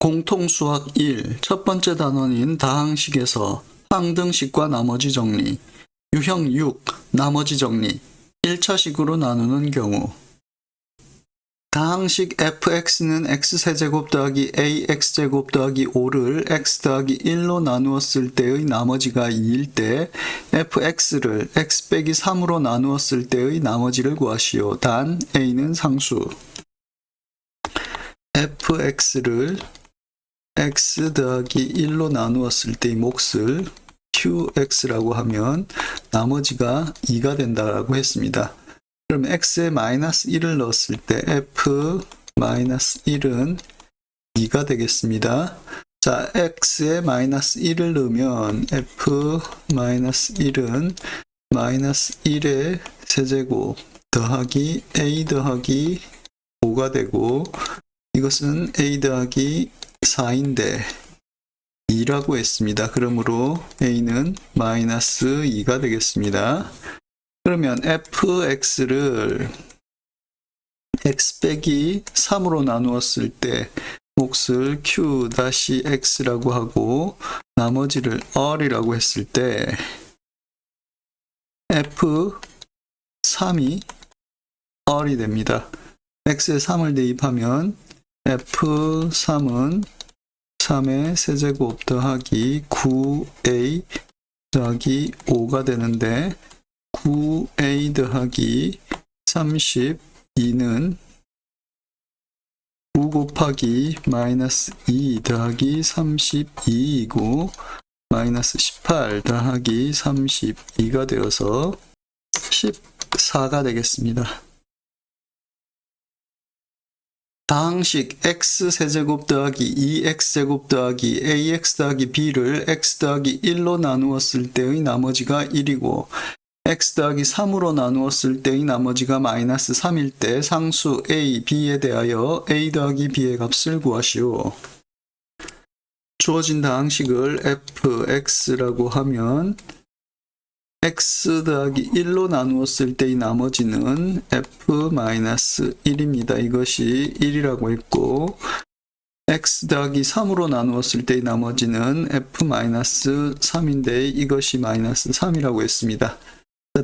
공통수학 1. 첫 번째 단원인 다항식에서 항등식과 나머지 정리. 유형 6. 나머지 정리. 1차식으로 나누는 경우. 다항식 fx는 x세제곱 더하기 ax제곱 더하기 5를 x 더하기 1로 나누었을 때의 나머지가 2일 때 fx를 x 빼기 3으로 나누었을 때의 나머지를 구하시오. 단 a는 상수. fx를 x 더하기 1로 나누었을 때의 몫을 qx라고 하면 나머지가 2가 된다고 했습니다. 그럼 x에 마이너스 1을 넣었을 때 f 마이너스 1은 2가 되겠습니다. 자, x에 마이너스 1을 넣으면 f 마이너스 1은 마이너스 1의 세제곱 더하기 a 더하기 5가 되고 이것은 a 더하기 4인데 2라고 했습니다. 그러므로 a는 마이너스 2가 되겠습니다. 그러면 fx를 x 빼기 3으로 나누었을 때 몫을 q 다시 x라고 하고 나머지를 r이라고 했을 때 f3이 r이 됩니다. x에 3을 대입하면 f3은 3의 세제곱 더하기 9a 더하기 5가 되는데 9a 더하기 32는 9 곱하기 마이너스 2 더하기 32이고 마이너스 18 더하기 32가 되어서 14가 되겠습니다. 다항식 x세제곱 더하기 2x제곱 더하기 ax 더하기 b를 x 더하기 1로 나누었을 때의 나머지가 1이고 x 더하기 3으로 나누었을 때의 나머지가 마이너스 3일 때 상수 a, b에 대하여 a 더하기 b의 값을 구하시오. 주어진 다항식을 fx라고 하면 x 더하기 1로 나누었을 때의 나머지는 f-1입니다. 이것이 1이라고 했고 x 더하기 3으로 나누었을 때의 나머지는 f-3인데 이것이 마이너스 3이라고 했습니다.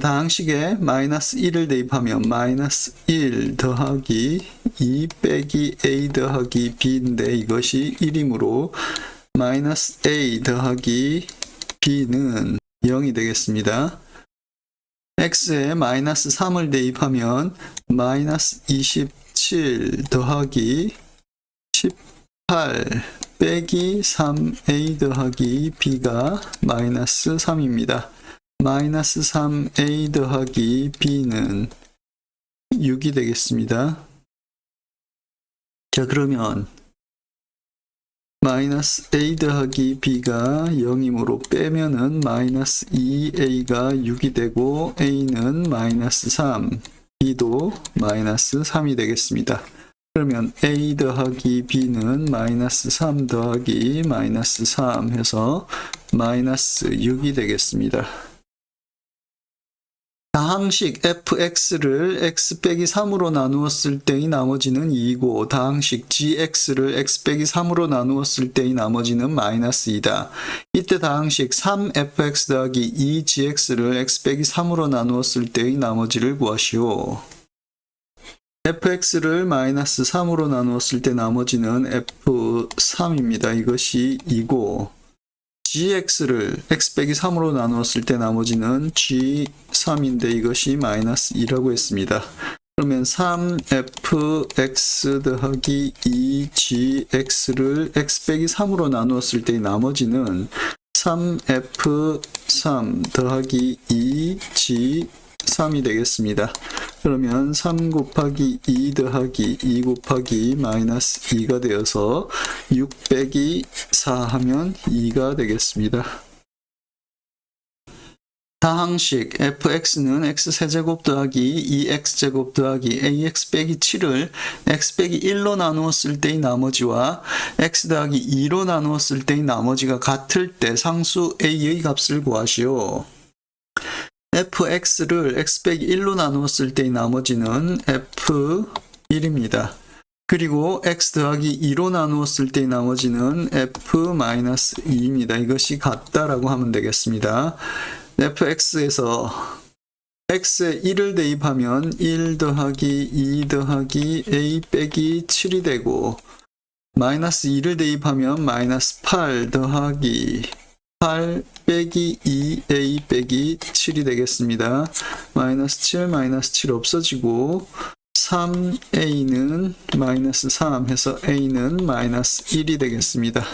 다항식에 마이너스 1을 대입하면 마이너스 1 더하기 2 빼기 a 더하기 b인데 이것이 1이므로 마이너스 a 더하기 b는 0이 되겠습니다. x에 마이너스 3을 대입하면 마이너스 27 더하기 18 빼기 3a 더하기 b가 마이너스 3입니다. 마이너스 3a 더하기 b는 6이 되겠습니다. 자 그러면 마이너스 a 더하기 b가 0이므로 빼면은 마이너스 2a가 6이 되고 a는 마이너스 3, b도 마이너스 3이 되겠습니다. 그러면 a 더하기 b는 마이너스 3 더하기 마이너스 3 해서 마이너스 6이 되겠습니다. 다항식 fx를 x 빼기 3으로 나누었을 때의 나머지는 2고 다항식 gx를 x 빼기 3으로 나누었을 때의 나머지는 마이너스 2다. 이때 다항식 3fx 더하기 2gx를 x 빼기 3으로 나누었을 때의 나머지를 구하시오. fx를 마이너스 3으로 나누었을 때 나머지는 f3입니다. 이것이 2고 gx를 x 빼기 3으로 나누었을 때 나머지는 g3인데 이것이 마이너스 2라고 했습니다. 그러면 3fx 더하기 2gx를 x 빼기 3으로 나누었을 때 나머지는 3f3 더하기 2g 3이 되겠습니다. 그러면 3 곱하기 2 더하기 2 곱하기 마이너스 2가 되어서 6 빼기 4 하면 2가 되겠습니다. 다항식 fx는 x세제곱 더하기 2x제곱 더하기 ax 빼기 7을 x 빼기 1로 나누었을 때의 나머지와 x 더하기 2로 나누었을 때의 나머지가 같을 때 상수 a의 값을 구하시오. Fx를 x 빼기 1로 나누었을 때의 나머지는 f1입니다. 그리고 x 더하기 2로 나누었을 때의 나머지는 f-2입니다. 이것이 같다라고 하면 되겠습니다. fx에서 x에 1을 대입하면 1 더하기 2 더하기 a 빼기 7이 되고 마이너스 2를 대입하면 마이너스 8 더하기 8 빼기 2a 빼기 7이 되겠습니다. 마이너스 7 마이너스 7 없어지고 3a는 마이너스 3 해서 a는 마이너스 1이 되겠습니다.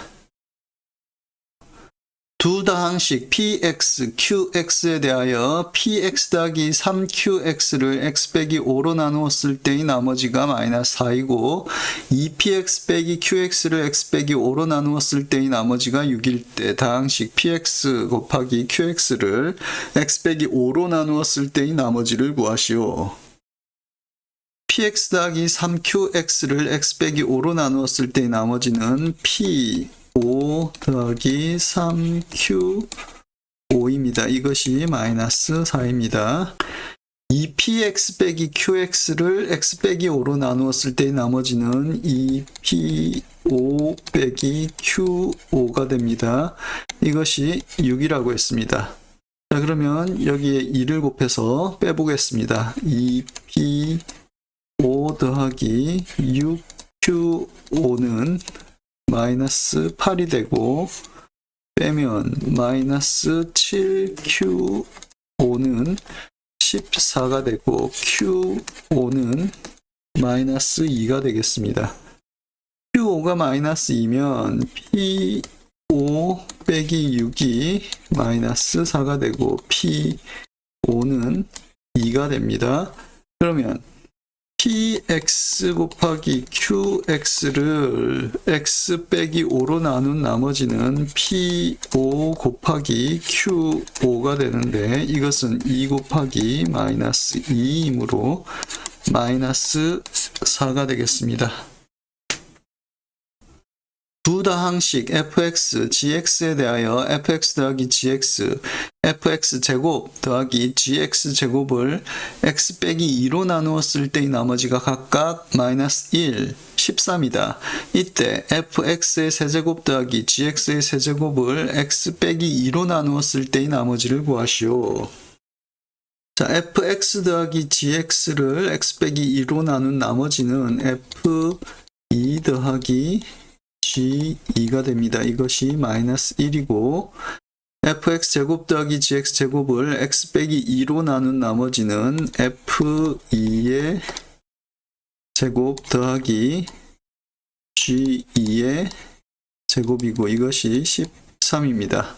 두 다항식 px, qx에 대하여 px 더하기 3qx를 x 빼기 5로 나누었을 때의 나머지가 마이너스 4이고 2px 빼기 qx를 x 빼기 5로 나누었을 때의 나머지가 6일 때 다항식 px 곱하기 qx를 x 빼기 5로 나누었을 때의 나머지를 구하시오. px 더하기 3qx를 x 빼기 5로 나누었을 때의 나머지는 p 5 더하기 3q5입니다. 이것이 마이너스 4입니다. 2px 빼기 qx를 x 빼기 5로 나누었을 때의 나머지는 2p5 빼기 q5가 됩니다. 이것이 6이라고 했습니다. 자 그러면 여기에 2를 곱해서 빼보겠습니다. 2p 5 더하기 6q5는 마이너스 8이 되고 빼면 마이너스 7q5는 14가 되고 q5는 마이너스 2가 되겠습니다. q5가 마이너스 2면 p5 빼기 6이 마이너스 4가 되고 p5는 2가 됩니다. 그러면 px 곱하기 qx를 x 빼기 5로 나눈 나머지는 p5 곱하기 q5가 되는데 이것은 2 곱하기 마이너스 2이므로 마이너스 4가 되겠습니다. 두 다항식 fx, gx에 대하여 fx 더하기 gx, fx 제곱 더하기 gx 제곱을 x 빼기 2로 나누었을 때의 나머지가 각각 마이너스 1, 13이다. 이때 fx의 세제곱 더하기 gx의 세제곱을 x 빼기 2로 나누었을 때의 나머지를 구하시오. 자, fx 더하기 gx를 x 빼기 2로 나눈 나머지는 f2 더하기 g2가 됩니다. 이것이 마이너스 1이고 fx 제곱 더하기 gx 제곱을 x 빼기 2로 나눈 나머지는 f2의 제곱 더하기 g2의 제곱이고 이것이 13입니다.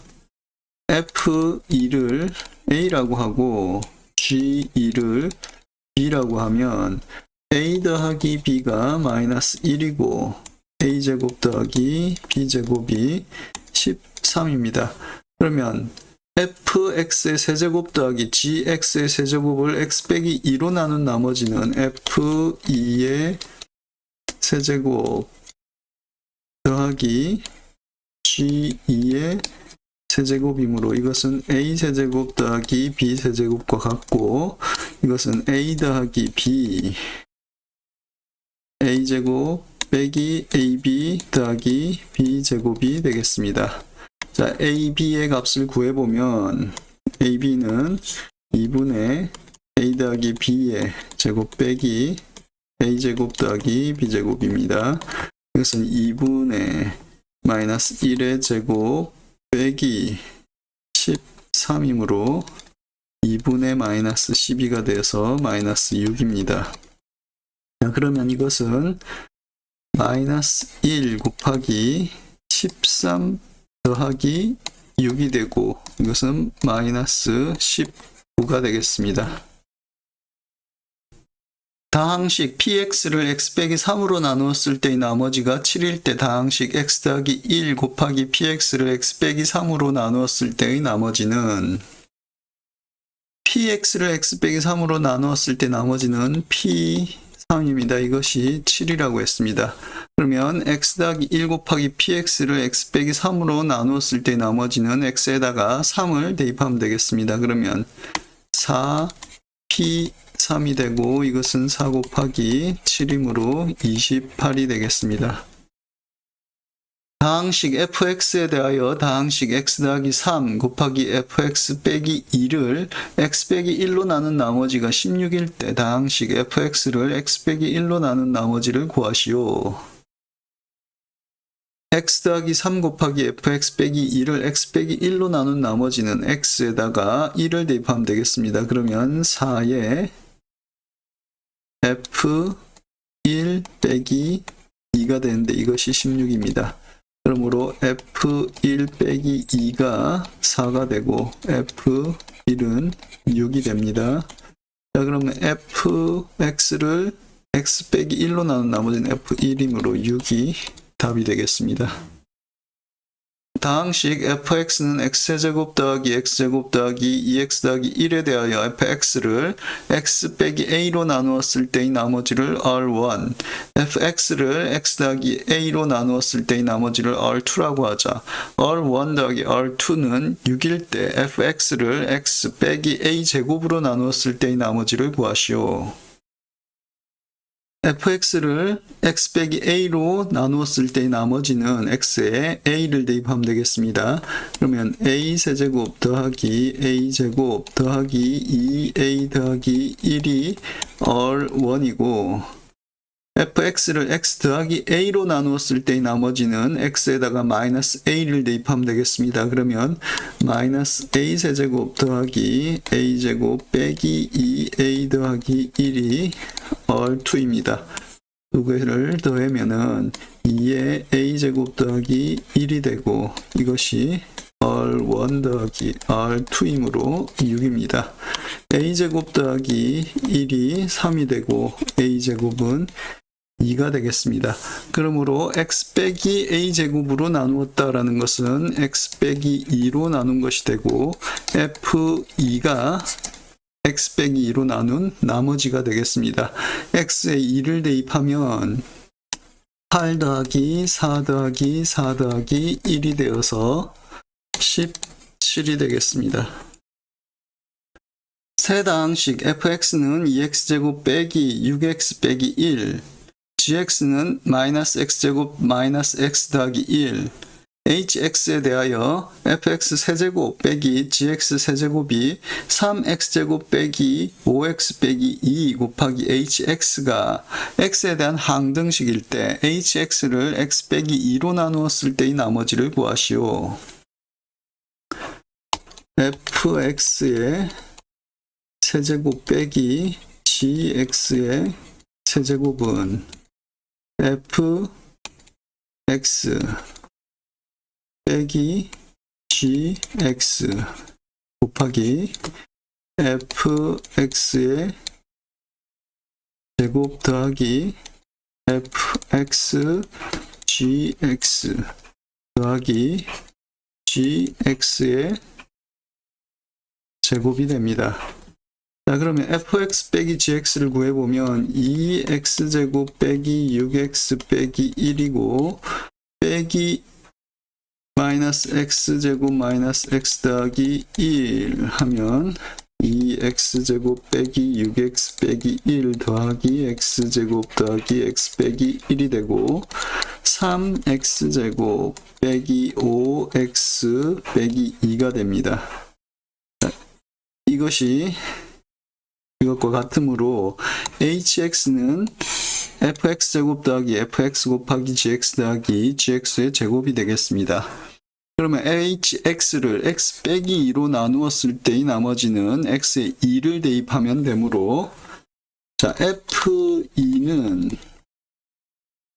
f2를 a라고 하고 g2를 b라고 하면 a 더하기 b가 마이너스 1이고 a제곱 더하기 b제곱이 13입니다. 그러면 fx의 세제곱 더하기 gx의 세제곱을 x 빼기 2로 나눈 나머지는 f2의 세제곱 더하기 g2의 세제곱이므로 이것은 a 세제곱 더하기 b 세제곱과 같고 이것은 a 더하기 b a제곱 빼기 ab 더하기 b제곱이 되겠습니다. 자, ab의 값을 구해보면 ab는 2분의 a 더하기 b의 제곱 빼기 a제곱 더하기 b제곱입니다. 이것은 2분의 마이너스 1의 제곱 빼기 13이므로 2분의 마이너스 12가 돼서 마이너스 6입니다. 자, 그러면 이것은 마이너스 1 곱하기 13 더하기 6이 되고 이것은 마이너스 19가 되겠습니다. 다항식 px를 x 빼기 3으로 나누었을 때의 나머지가 7일 때 다항식 x 더하기 1 곱하기 px를 x 빼기 3으로 나누었을 때의 나머지는 px를 x 빼기 3으로 나누었을 때 나머지는 p 3입니다. 이것이 7이라고 했습니다. 그러면 x 더하기 1 곱하기 px를 x 빼기 3으로 나누었을 때 나머지는 x에다가 3을 대입하면 되겠습니다. 그러면 4 P3이 되고 이것은 4 곱하기 7이므로 28이 되겠습니다. 다항식 fx에 대하여 다항식 x 더하기 3 곱하기 fx 빼기 2를 x 빼기 1로 나눈 나머지가 16일 때 다항식 fx를 x 빼기 1로 나눈 나머지를 구하시오. x 더하기 3 곱하기 fx 빼기 2를 x 빼기 1로 나눈 나머지는 x에다가 1을 대입하면 되겠습니다. 그러면 4에 f1 빼기 2가 되는데 이것이 16입니다. 그러므로 f1 빼기 2가 4가 되고 f1은 6이 됩니다. 자 그러면 fx를 x 빼기 1로 나눈 나머지는 f1이므로 6이 답이 되겠습니다. 다항식 fx는 x제곱 더하기 x제곱 더하기 2x 더하기 1에 대하여 fx를 x 빼기 a로 나누었을 때의 나머지를 r1, fx를 x 더하기 a로 나누었을 때의 나머지를 r2라고 하자. r1 더하기 r2는 6일 때 fx를 x 빼기 a 제곱으로 나누었을 때의 나머지를 구하시오. Fx를 x 빼기 a로 나누었을 때의 나머지는 x에 a를 대입하면 되겠습니다. 그러면 a 세제곱 더하기 a 제곱 더하기 2a 더하기 1이 r1이고 fx를 x 더하기 a로 나누었을 때의 나머지는 x에다가 마이너스 a를 대입하면 되겠습니다. 그러면 마이너스 a 세제곱 더하기 a 제곱 빼기 2a 더하기 1이 r2입니다. 두 개를 더하면은 2의 a 제곱 더하기 1이 되고 이것이 r1 더하기 r2이므로 6입니다. a 제곱 더하기 1이 3이 되고 a 제곱은 2가 되겠습니다. 그러므로 x 빼기 a 제곱으로 나누었다라는 것은 x 빼기 2로 나눈 것이 되고 f2가 x 빼기 2로 나눈 나머지가 되겠습니다. x에 2를 대입하면 8 더하기 4 더하기 4 더하기 1이 되어서 17이 되겠습니다. 세 다항식 fx는 2x제곱 빼기 6x 빼기 1 gx는 마이너스 x제곱 마이너스 x 더하기 1 hx에 대하여 fx 세제곱 빼기 gx 세제곱이 3x제곱 빼기 5x 빼기 2 곱하기 hx가 x에 대한 항등식일 때 hx를 x 빼기 2로 나누었을 때의 나머지를 구하시오. fx의 세제곱 빼기 gx의 세제곱은 f x 빼기 gx 곱하기 fx의 제곱 더하기 fx gx 더하기 gx의 제곱이 됩니다. 자, 그러면 fx 빼기 gx를 구해보면 2x제곱 빼기 6x 빼기 1이고 빼기 마이너스 x제곱 마이너스 x 더하기 1 하면 2x제곱 빼기 6x 빼기 1 더하기 x제곱 더하기 x 빼기 1이 되고 3x제곱 빼기 5x 빼기 2가 됩니다. 자, 이것이 이것과 같으므로 hx는 fx제곱 더하기 fx 곱하기 gx 더하기 gx의 제곱이 되겠습니다. 그러면 hx를 x 빼기 2로 나누었을 때의 나머지는 x에 2를 대입하면 되므로 자 f2는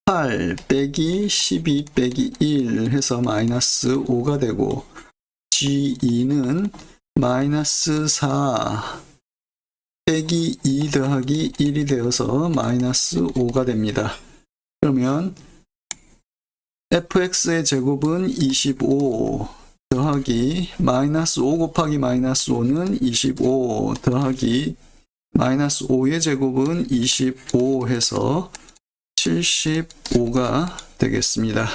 8 빼기 12 빼기 1 해서 마이너스 5가 되고 g2는 마이너스 4 빼기 2 더하기 1이 되어서 마이너스 5가 됩니다. 그러면 fx의 제곱은 25 더하기 마이너스 5 곱하기 마이너스 5는 25 더하기 마이너스 5의 제곱은 25 해서 75가 되겠습니다.